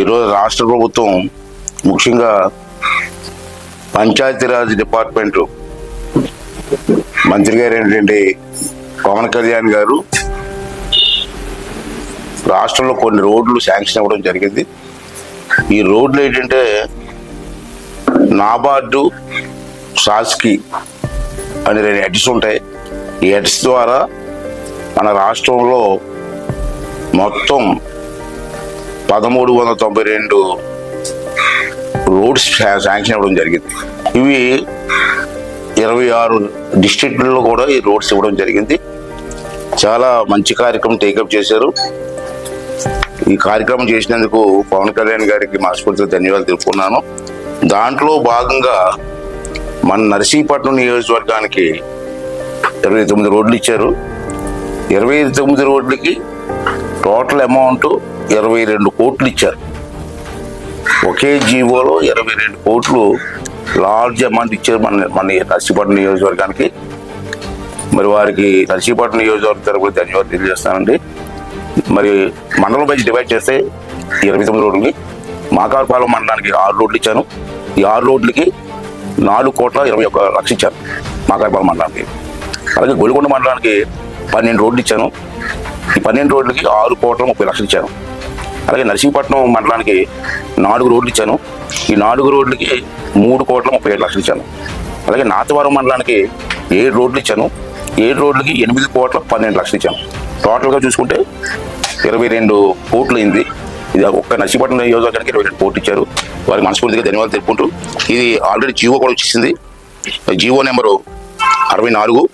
ఈరోజు రాష్ట్ర ప్రభుత్వం ముఖ్యంగా పంచాయతీరాజ్ డిపార్ట్మెంటు మంత్రి గారు ఏంటంటే పవన్ కళ్యాణ్ గారు రాష్ట్రంలో కొన్ని రోడ్లు శాంక్షన్ అవ్వడం జరిగింది. ఈ రోడ్లు ఏంటంటే నాబార్డు సాస్కి అని రెండు ఎడ్స్ ఉంటాయి. ఈ ఎడ్స్ ద్వారా మన రాష్ట్రంలో మొత్తం పదమూడు వందల తొంభై రెండు రోడ్స్ శాంక్షన్ ఇవ్వడం జరిగింది. ఇవి ఇరవై ఆరు డిస్ట్రిక్ట్లో కూడా ఈ రోడ్స్ ఇవ్వడం జరిగింది. చాలా మంచి కార్యక్రమం టేకప్ చేశారు. ఈ కార్యక్రమం చేసినందుకు పవన్ కళ్యాణ్ గారికి మనస్ఫూర్తిగా ధన్యవాదాలు తెలుపుకున్నాను. దాంట్లో భాగంగా మన నర్సీపట్నం నియోజకవర్గానికి ఇరవై తొమ్మిది రోడ్లు ఇచ్చారు. ఇరవై తొమ్మిది రోడ్లకి టోటల్ అమౌంట్ ఇరవై రెండు కోట్లు ఇచ్చారు. ఒకే జీవోలో ఇరవై రెండు కోట్లు లార్జ్ అమౌంట్ ఇచ్చారు మన మన నర్సీపట్నం నియోజకవర్గానికి. మరి వారికి నర్సీపట్నం నియోజకవర్గం తరపున ధన్యవాదాలు తెలియజేస్తానండి. మరి మండలం బయట డివైడ్ చేస్తే ఇరవై తొమ్మిది రోడ్లకి మాకారపాలెం మండలానికి ఆరు రోడ్లు ఇచ్చాను. ఈ ఆరు రోడ్లకి నాలుగు కోట్ల ఇరవై ఒక్క లక్ష ఇచ్చాను మాకారపాలెం మండలానికి. అలాగే గొలుగొండ మండలానికి పన్నెండు రోడ్లు ఇచ్చాను. ఈ పన్నెండు రోడ్లకి ఆరు కోట్ల ముప్పై లక్షలు ఇచ్చాను. అలాగే నరసింహపట్నం మండలానికి నాలుగు రోడ్లు ఇచ్చాను. ఈ నాలుగు రోడ్లకి మూడు కోట్ల ముప్పై ఏడు లక్షలు ఇచ్చాను. అలాగే నాతవరం మండలానికి ఏడు రోడ్లు ఇచ్చాను. ఏడు రోడ్లకి ఎనిమిది కోట్ల పన్నెండు లక్షలు ఇచ్చాను. టోటల్గా చూసుకుంటే ఇరవై రెండు కోట్లు అయింది. ఇది ఒక్క నర్సీపట్నం నియోజకవర్గానికి ఇరవై రెండు కోట్లు ఇచ్చారు. వారికి మనస్ఫూర్తిగా ధన్యవాదాలు తెలుపుకుంటూ ఇది ఆల్రెడీ జీవో కూడా వచ్చేసింది. జీవో నెంబరు అరవై నాలుగు.